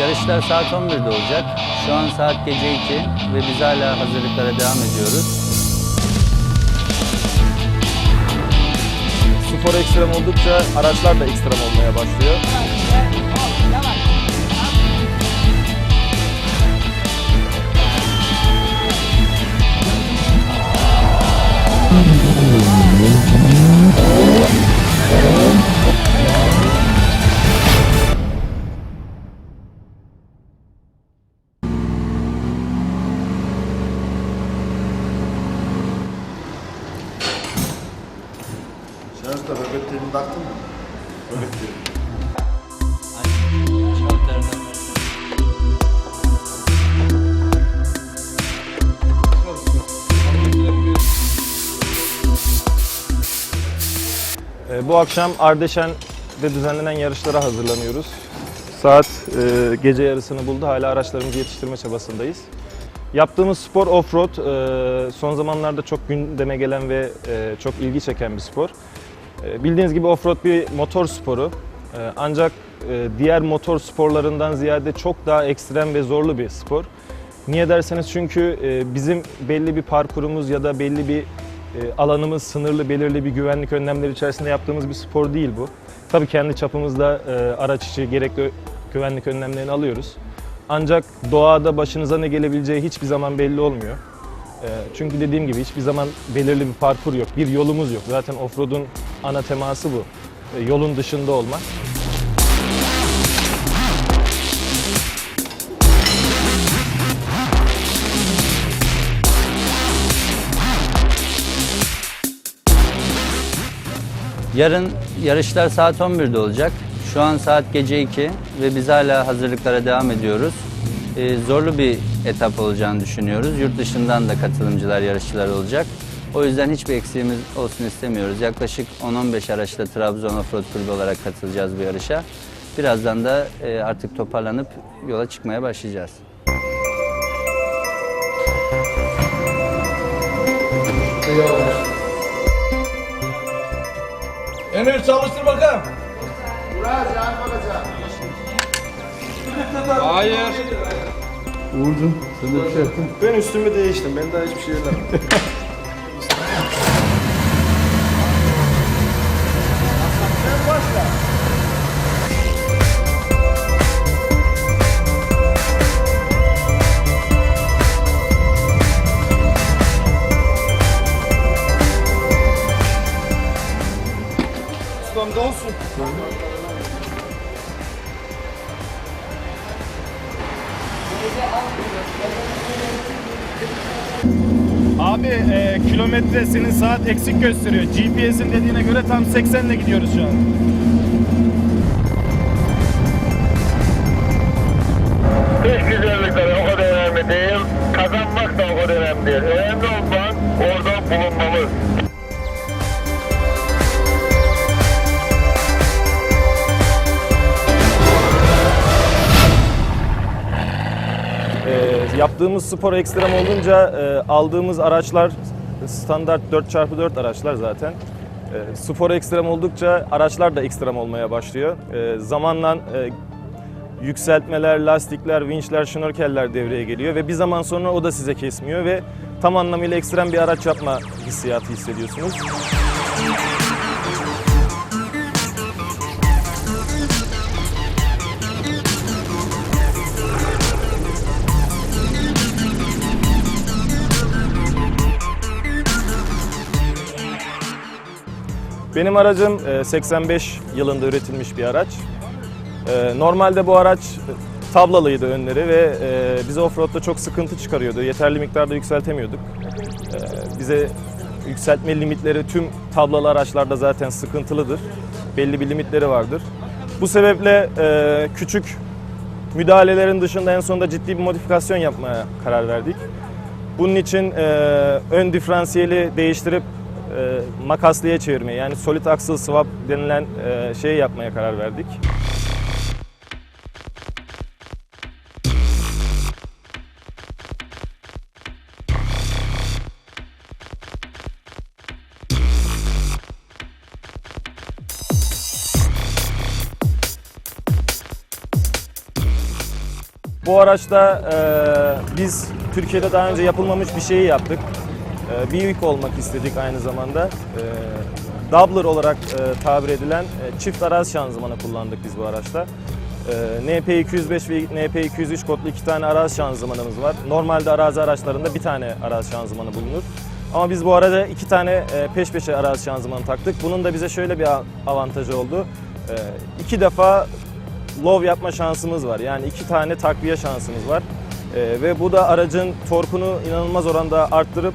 yarışlar saat 11'de olacak. Şu an saat gece 2 ve biz hala hazırlıklara devam ediyoruz. Spor ekstrem oldukça araçlar da ekstrem olmaya başlıyor. Bu akşam Ardeşen'de düzenlenen yarışlara hazırlanıyoruz. Saat e, gece yarısını buldu. Hala araçlarımızı yetiştirme çabasındayız. Yaptığımız spor offroad. e, Son zamanlarda çok gündeme gelen ve e, çok ilgi çeken bir spor. E, Bildiğiniz gibi offroad bir motor sporu. Ancak diğer motor sporlarından ziyade çok daha ekstrem ve zorlu bir spor. Niye derseniz çünkü bizim belli bir parkurumuz ya da belli bir alanımız sınırlı, belirli bir güvenlik önlemleri içerisinde yaptığımız bir spor değil bu. Tabii kendi çapımızda e, araç içi gerekli güvenlik önlemlerini alıyoruz. Ancak doğada başınıza ne gelebileceği hiçbir zaman belli olmuyor. E, Çünkü dediğim gibi hiçbir zaman belirli bir parkur yok, bir yolumuz yok. Zaten offroad'un ana teması bu. E, Yolun dışında olmak. Yarın yarışlar saat 11'de olacak. Şu an saat gece 2 ve biz hala hazırlıklara devam ediyoruz. Ee, zorlu bir etap olacağını düşünüyoruz. Yurt dışından da katılımcılar, yarışçılar olacak. O yüzden hiçbir eksiğimiz olsun istemiyoruz. Yaklaşık 10-15 araçla Trabzon Offroad Kulübü olarak katılacağız bu yarışa. Birazdan da e, artık toparlanıp yola çıkmaya başlayacağız. Emir çalıştır bakalım. Hayır. Uğurcuğum sen de bir şey yaptın. Ben üstümü değiştim. Ben daha hiçbir şey yemedim. kilometre senin saat eksik gösteriyor. GPS'in dediğine göre tam 80 ile gidiyoruz şu an. Dış güzellikleri o kadar önemli değil, kazanmak da o kadar önemli değil. Önemli olan orada bulunmalı. E, yaptığımız spor ekstrem olunca e, aldığımız araçlar standart 4x4 araçlar zaten. E, spor ekstrem oldukça araçlar da ekstrem olmaya başlıyor. E, zamanla e, yükseltmeler, lastikler, vinçler, şnorkeller devreye geliyor ve bir zaman sonra o da size kesmiyor ve tam anlamıyla ekstrem bir araç yapma hissiyatı hissediyorsunuz. Benim aracım e, 85 yılında üretilmiş bir araç. E, Normalde bu araç e, tablalıydı önleri ve e, bize offroad'da çok sıkıntı çıkarıyordu. Yeterli miktarda yükseltemiyorduk. E, Bize yükseltme limitleri tüm tablalı araçlarda zaten sıkıntılıdır. Belli bir limitleri vardır. Bu sebeple e, küçük müdahalelerin dışında en sonunda ciddi bir modifikasyon yapmaya karar verdik. Bunun için e, ön diferansiyeli değiştirip e, makaslıya çevirmeye yani solid axle swap denilen e, şeyi yapmaya karar verdik. Bu araçta e, biz Türkiye'de daha önce yapılmamış bir şeyi yaptık. E, olmak istedik aynı zamanda. E, Doubler olarak e, tabir edilen e, çift araç şanzımanı kullandık biz bu araçta. E, NP205 ve NP203 kodlu iki tane araç şanzımanımız var. Normalde arazi araçlarında bir tane araç şanzımanı bulunur. Ama biz bu arada iki tane e, peş peşe arazi şanzımanı taktık. Bunun da bize şöyle bir avantajı oldu. E, iki defa low yapma şansımız var. Yani iki tane takviye şansımız var. Ve bu da aracın torkunu inanılmaz oranda arttırıp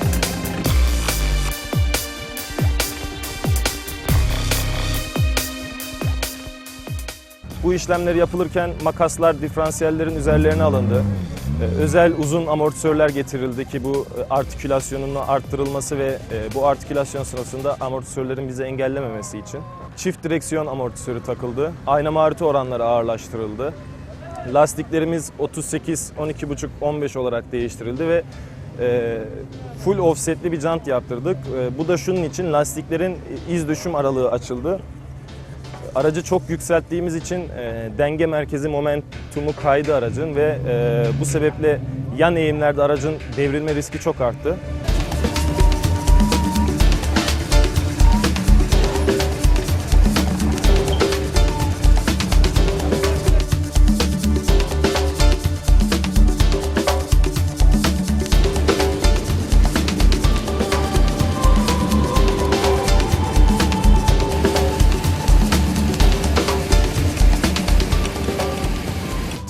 Bu işlemler yapılırken makaslar diferansiyellerin üzerlerine alındı. Ee, Özel uzun amortisörler getirildi ki bu e, artikülasyonun arttırılması ve e, bu artikülasyon sırasında amortisörlerin bizi engellememesi için. Çift direksiyon amortisörü takıldı. Ayna mariti oranları ağırlaştırıldı. Lastiklerimiz 38, 12,5, 15 olarak değiştirildi ve e, full offsetli bir jant yaptırdık. Bu da şunun için lastiklerin iz düşüm aralığı açıldı. Aracı çok yükselttiğimiz için e, denge merkezi momentumu kaydı aracın ve e, bu sebeple yan eğimlerde aracın devrilme riski çok arttı.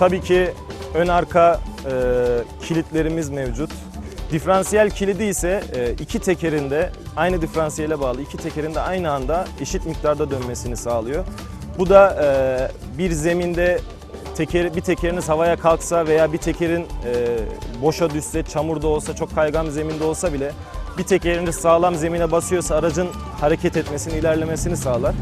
Tabii ki ön arka e, kilitlerimiz mevcut. Diferansiyel kilidi ise e, iki tekerinde aynı diferansiyele bağlı iki tekerinde aynı anda eşit miktarda dönmesini sağlıyor. Bu da e, bir zeminde teker, bir tekeriniz havaya kalksa veya bir tekerin e, boşa düşse, çamurda olsa, çok kaygan bir zeminde olsa bile bir tekeriniz sağlam zemine basıyorsa aracın hareket etmesini, ilerlemesini sağlar.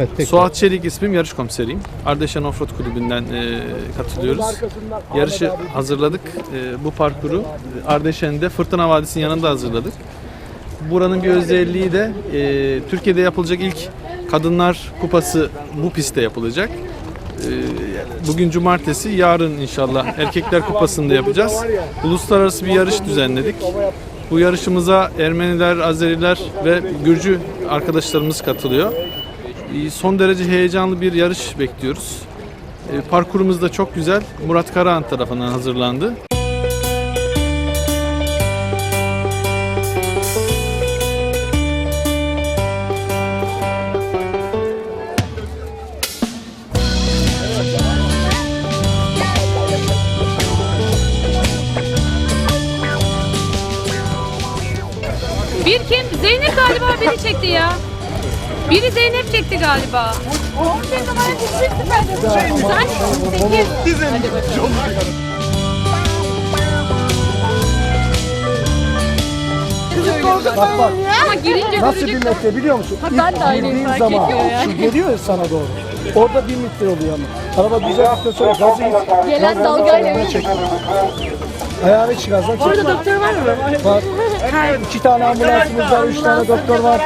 Evet, peki. Suat Çelik ismim, yarış komiseriyim. Ardeşen Offroad Kulübü'nden e, katılıyoruz. Yarışı hazırladık. E, bu parkuru Ardeşen'de Fırtına Vadisi'nin yanında hazırladık. Buranın bir özelliği de e, Türkiye'de yapılacak ilk Kadınlar Kupası bu pistte yapılacak. E, bugün cumartesi, yarın inşallah Erkekler Kupası'nda yapacağız. Uluslararası bir yarış düzenledik. Bu yarışımıza Ermeniler, Azeriler ve Gürcü arkadaşlarımız katılıyor. Ee, Son derece heyecanlı bir yarış bekliyoruz. Ee, Parkurumuz da çok güzel. Murat Karahan tarafından hazırlandı. Zeynep çekti galiba. Sen sekiz. Bak bak Ama girince nasıl bir görecek. metre biliyor musun? Ha, İlk ben de girdiğin fark zaman ediyor yani. şu geliyor ya sana doğru. Orada bir metre oluyor ama. Araba düzeldikten sonra gazı it. Gelen dalgayla çek. Ayağını çık gazdan çek. Orada doktor var mı? Var. İki tane ambulansımız var, üç tane doktor var.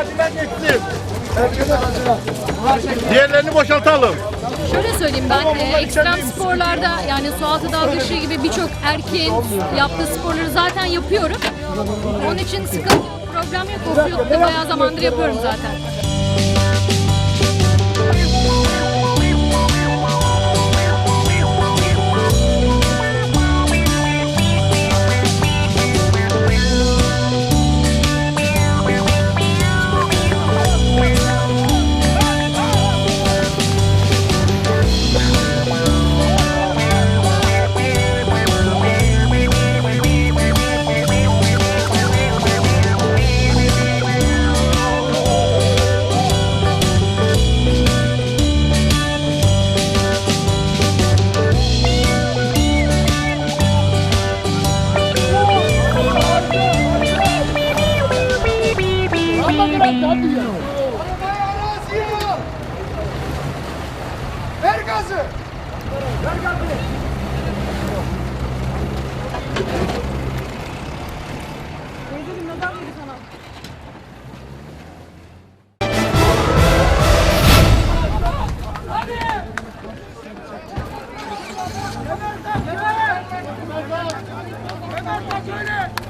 Diğerlerini boşaltalım. Şöyle söyleyeyim ben e, ekstrem sporlarda yani su altı dalgıçlığı gibi birçok erkeğin yaptığı sporları zaten yapıyorum. Onun için sıkıntı yok, problem yok. Offroad'da bayağı zamandır yapıyorum zaten. Bağırma söyle.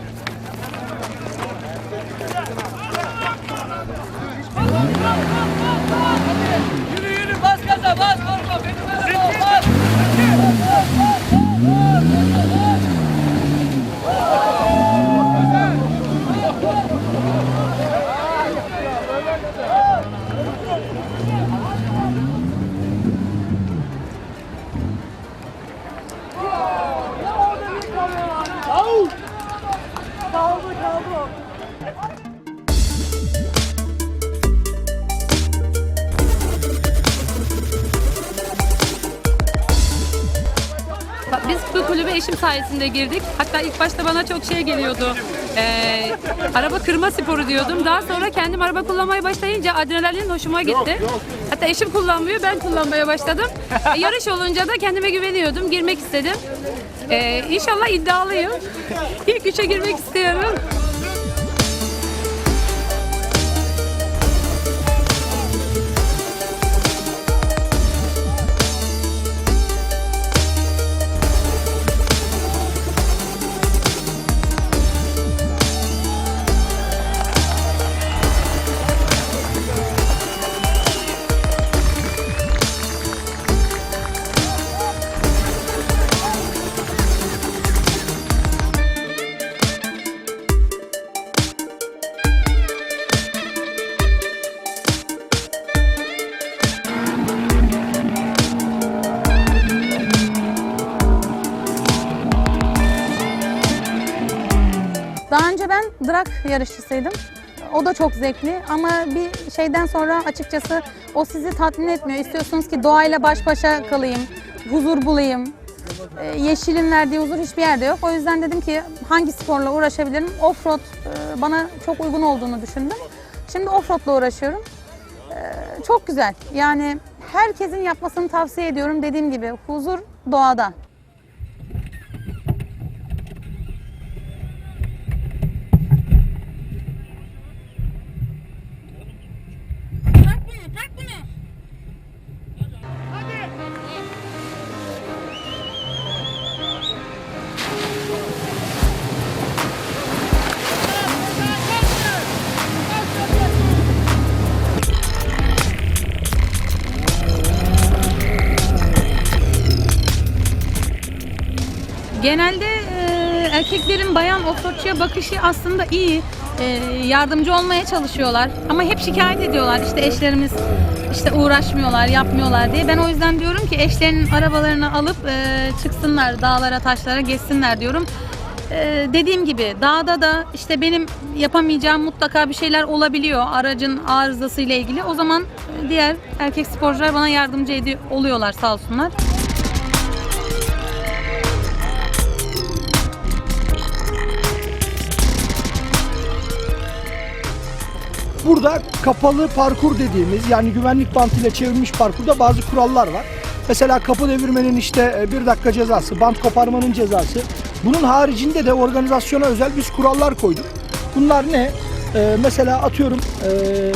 Sayesinde girdik. Hatta ilk başta bana çok şey geliyordu. Ee, araba kırma sporu diyordum. Daha sonra kendim araba kullanmaya başlayınca adrenalin hoşuma gitti. Hatta eşim kullanmıyor, ben kullanmaya başladım. E, yarış olunca da kendime güveniyordum, girmek istedim. Ee, inşallah iddialıyım. İlk üçe girmek istiyorum. Drag yarışçısıydım. O da çok zevkli ama bir şeyden sonra açıkçası o sizi tatmin etmiyor. İstiyorsunuz ki doğayla baş başa kalayım, huzur bulayım. Ee, Yeşilin verdiği huzur hiçbir yerde yok. O yüzden dedim ki hangi sporla uğraşabilirim? Offroad e, bana çok uygun olduğunu düşündüm. Şimdi offroadla uğraşıyorum. Ee, Çok güzel. Yani herkesin yapmasını tavsiye ediyorum. Dediğim gibi huzur doğada. Genelde e, erkeklerin bayan offroadçuya bakışı aslında iyi. E, yardımcı olmaya çalışıyorlar. Ama hep şikayet ediyorlar. İşte eşlerimiz işte uğraşmıyorlar, yapmıyorlar diye. Ben o yüzden diyorum ki eşlerinin arabalarını alıp e, çıksınlar dağlara, taşlara geçsinler diyorum. Dediğim gibi dağda da işte benim yapamayacağım mutlaka bir şeyler olabiliyor aracın arızası ile ilgili. O zaman diğer erkek sporcular bana yardımcı ediyor oluyorlar sağ olsunlar. Burada kapalı parkur dediğimiz yani güvenlik bantıyla çevrilmiş parkurda bazı kurallar var. Mesela kapı devirmenin işte e, bir dakika cezası, bant koparmanın cezası. Bunun haricinde de organizasyona özel biz kurallar koyduk. Bunlar ne? Ee, mesela atıyorum ee,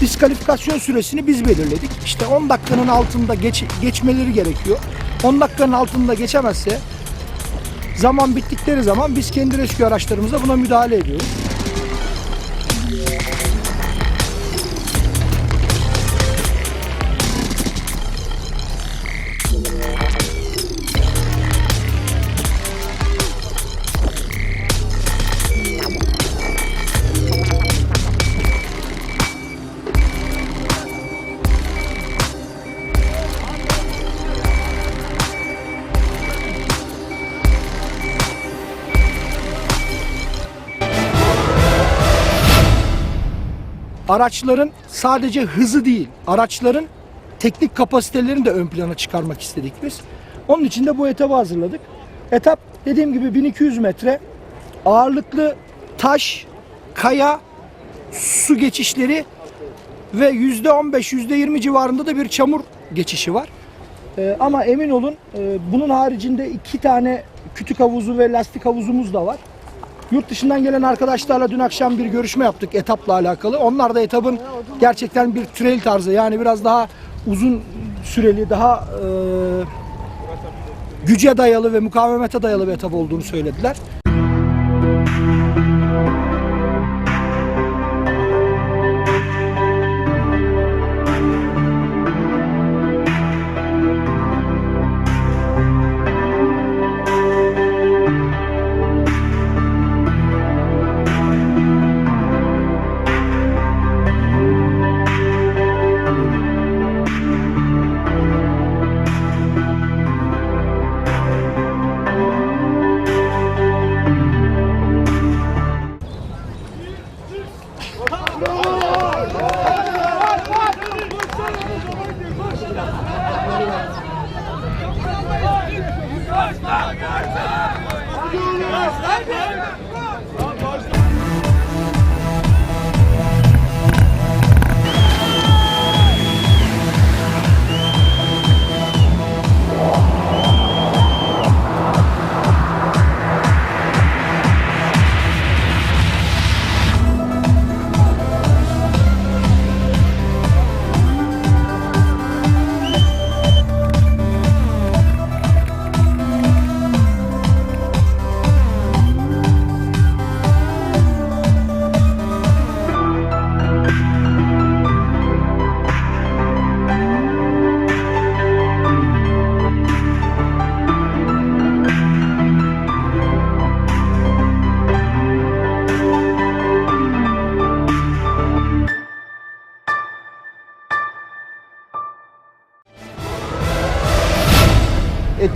diskalifikasyon süresini biz belirledik. İşte 10 dakikanın altında geç, geçmeleri gerekiyor. 10 dakikanın altında geçemezse zaman bittikleri zaman biz kendi rescue araçlarımızla buna müdahale ediyoruz. Araçların sadece hızı değil, araçların teknik kapasitelerini de ön plana çıkarmak istedik biz. Onun için de bu etabı hazırladık. Etap dediğim gibi 1200 metre ağırlıklı taş, kaya, su geçişleri ve %15, %20 civarında da bir çamur geçişi var. Ee, ama emin olun e, bunun haricinde iki tane kütük havuzu ve lastik havuzumuz da var. Yurt dışından gelen arkadaşlarla dün akşam bir görüşme yaptık etapla alakalı. Onlar da etapın gerçekten bir trail tarzı yani biraz daha uzun süreli, daha e, güce dayalı ve mukavemete dayalı bir etap olduğunu söylediler.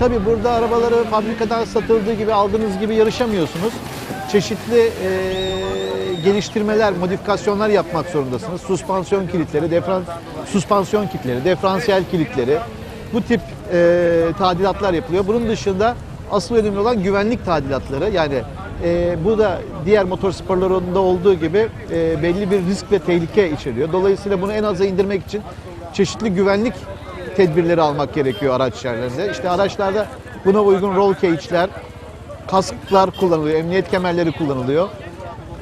Tabi burada arabaları fabrikadan satıldığı gibi aldığınız gibi yarışamıyorsunuz. Çeşitli e, geliştirmeler, modifikasyonlar yapmak zorundasınız. Suspansiyon kilitleri, defran, suspansiyon kilitleri, diferansiyel kilitleri bu tip e, tadilatlar yapılıyor. Bunun dışında asıl önemli olan güvenlik tadilatları. Yani e, bu da diğer motor sporlarında olduğu gibi e, belli bir risk ve tehlike içeriyor. Dolayısıyla bunu en aza indirmek için çeşitli güvenlik tedbirleri almak gerekiyor araç içerisinde. İşte araçlarda buna uygun roll cage'ler, kasklar kullanılıyor, emniyet kemerleri kullanılıyor.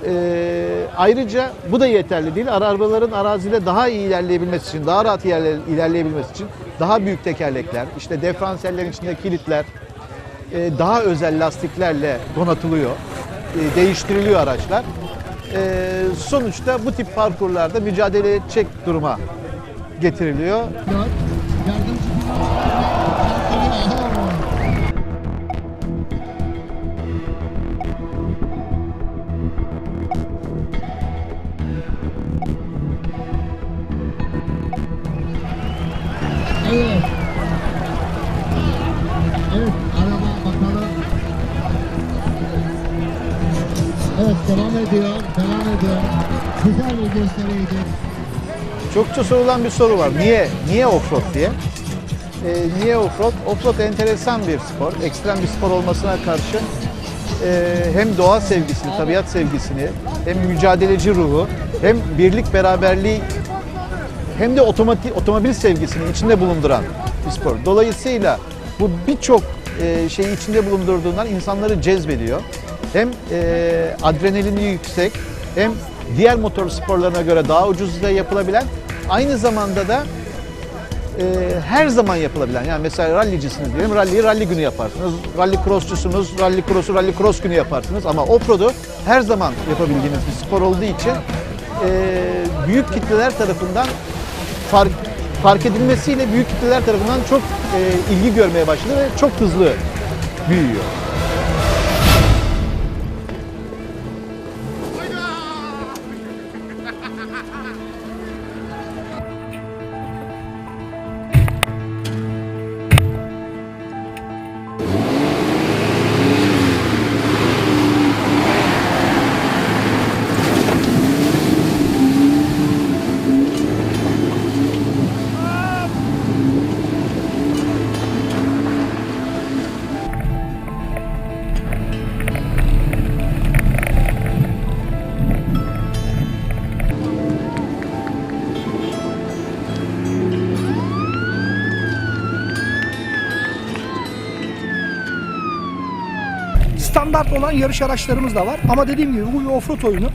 Ee, ayrıca bu da yeterli değil. Arabaların arazide daha iyi ilerleyebilmesi için, daha rahat ilerle- ilerleyebilmesi için daha büyük tekerlekler, işte diferansiyellerin içinde kilitler, e, daha özel lastiklerle donatılıyor, e, değiştiriliyor araçlar. E, sonuçta bu tip parkurlarda mücadele edecek duruma getiriliyor. Çokça sorulan bir soru var. Niye niye offroad diye? Ee, niye offroad? Offroad enteresan bir spor. Ekstrem bir spor olmasına karşı e, hem doğa sevgisini, tabiat sevgisini, hem mücadeleci ruhu, hem birlik beraberliği hem de otomatik otomobil sevgisini içinde bulunduran bir spor. Dolayısıyla bu birçok e, şeyi içinde bulundurduğundan insanları cezbediyor. Hem e, adrenalini yüksek, hem diğer motor sporlarına göre daha ucuz da yapılabilen, aynı zamanda da e, her zaman yapılabilen. Yani mesela rallicisiniz diyelim, rally'yi rally günü yaparsınız. Rally crossçusunuz, rally cross'u rally cross günü yaparsınız. Ama offroad'u her zaman yapabildiğiniz bir spor olduğu için e, büyük kitleler tarafından fark, fark edilmesiyle büyük kitleler tarafından çok e, ilgi görmeye başladı ve çok hızlı büyüyor. Standart olan yarış araçlarımız da var. Ama dediğim gibi bu bir offroad oyunu.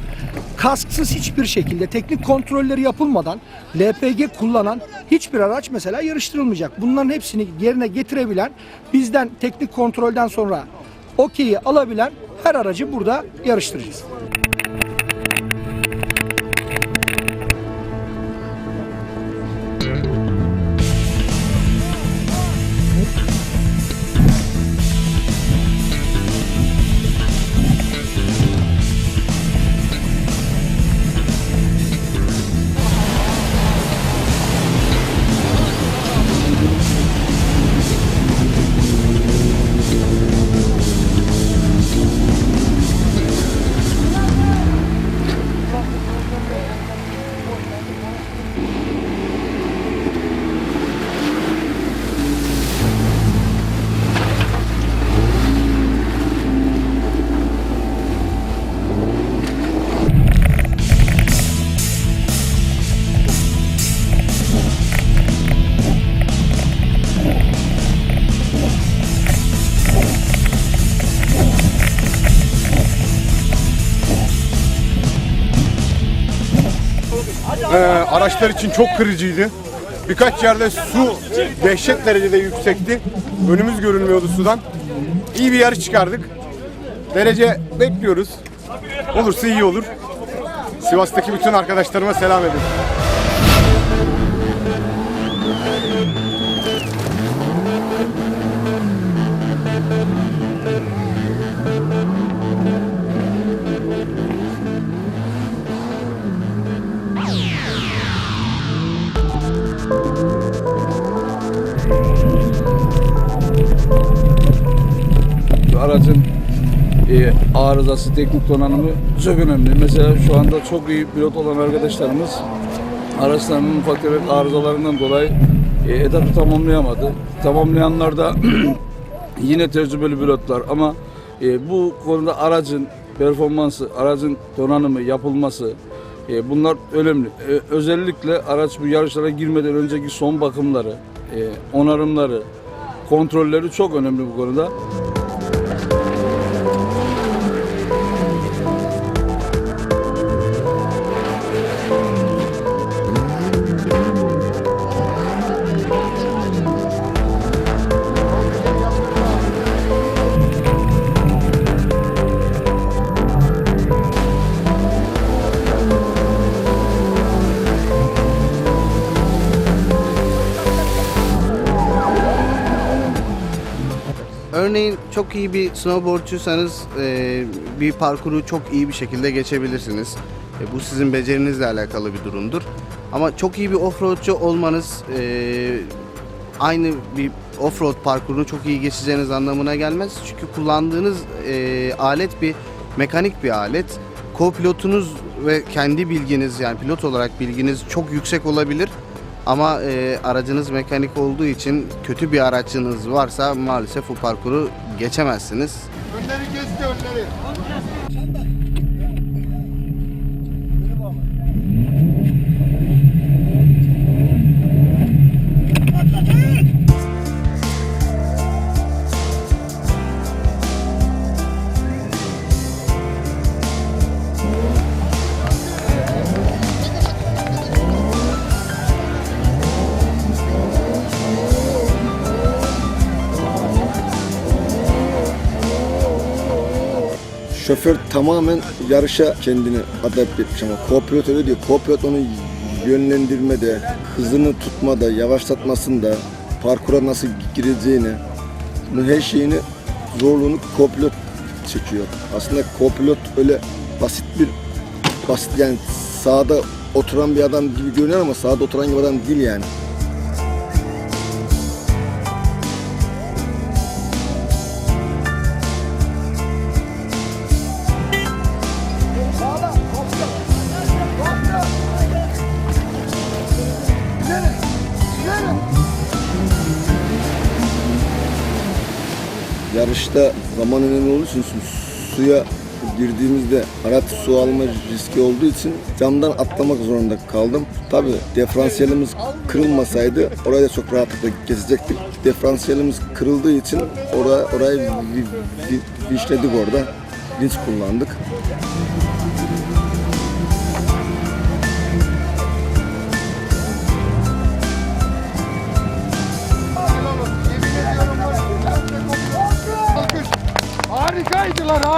Kasksız hiçbir şekilde teknik kontrolleri yapılmadan LPG kullanan hiçbir araç mesela yarıştırılmayacak. Bunların hepsini yerine getirebilen, bizden teknik kontrolden sonra okeyi alabilen her aracı burada yarıştıracağız. Ee, araçlar için çok kırıcıydı. Birkaç yerde su dehşet derecede yüksekti. Önümüz görünmüyordu sudan. İyi bir yarış çıkardık. Derece bekliyoruz. Olursa iyi olur. Sivas'taki bütün arkadaşlarıma selam edin. Aracın e, arızası, teknik donanımı çok önemli. Mesela şu anda çok iyi pilot olan arkadaşlarımız araçlarının ufak tefek arızalarından dolayı e, etapı tamamlayamadı. Tamamlayanlar da yine tecrübeli pilotlar ama e, bu konuda aracın performansı, aracın donanımı, yapılması e, bunlar önemli. E, özellikle araç bu yarışlara girmeden önceki son bakımları, e, onarımları, kontrolleri çok önemli bu konuda. Çok iyi bir snowboardçuysanız e, bir parkuru çok iyi bir şekilde geçebilirsiniz. E, bu sizin becerinizle alakalı bir durumdur. Ama çok iyi bir offroadçu olmanız e, aynı bir offroad parkurunu çok iyi geçeceğiniz anlamına gelmez. Çünkü kullandığınız e, alet bir mekanik bir alet. Co-pilotunuz ve kendi bilginiz yani pilot olarak bilginiz çok yüksek olabilir. Ama e, aracınız mekanik olduğu için kötü bir araçınız varsa maalesef bu parkuru geçemezsiniz. Önleri kesti önleri. Şoför tamamen yarışa kendini adapte etmiş ama co-pilot öyle diyor. Co-pilot onu yönlendirmede, hızını tutmada, yavaşlatmasında, parkura nasıl gireceğini, bunun her şeyini, zorluğunu co-pilot çekiyor. Aslında co-pilot öyle basit bir, basit yani sağda oturan bir adam gibi görünüyor ama sağda oturan bir adam değil yani. Zaman önemli olduğu için su- suya girdiğimizde araç su alma riski olduğu için camdan atlamak zorunda kaldım. Tabi diferansiyelimiz kırılmasaydı oraya da çok rahatlıkla geçecektik. Diferansiyelimiz kırıldığı için oraya, orayı vi, vi, vişledik orada. Vinç kullandık.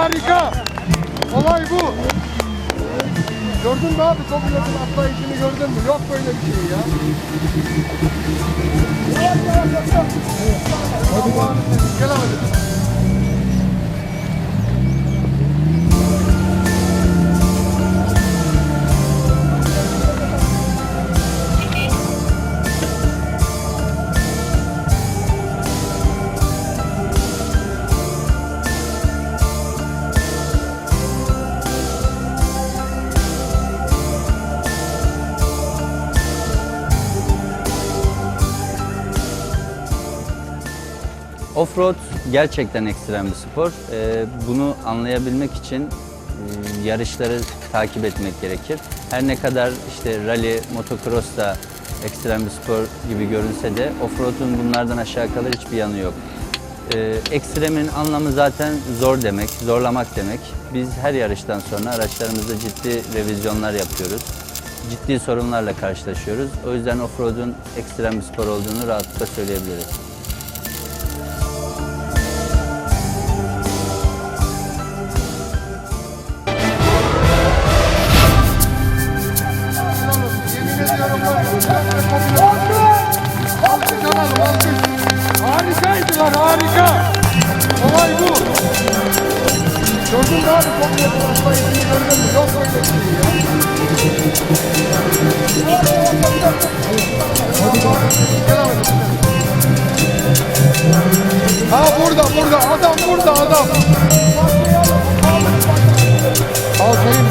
Harika. Olay bu. Gördün mü abi Tobias'ın atlayışını gördün mü? Yok böyle bir şey ya. Gel abi. Offroad gerçekten ekstrem bir spor. Ee, bunu anlayabilmek için e, yarışları takip etmek gerekir. Her ne kadar işte rally, motocross da ekstrem bir spor gibi görünse de offroad'un bunlardan aşağı kalır hiçbir yanı yok. Ee, ekstremin anlamı zaten zor demek, zorlamak demek. Biz her yarıştan sonra araçlarımızda ciddi revizyonlar yapıyoruz. Ciddi sorunlarla karşılaşıyoruz. O yüzden offroad'un ekstrem bir spor olduğunu rahatlıkla söyleyebiliriz. Mü abi Tobias'ın atlayışını gördün mü? Yok böyle bir şey ya. Ha burada burada adam burada adam. Al şeyin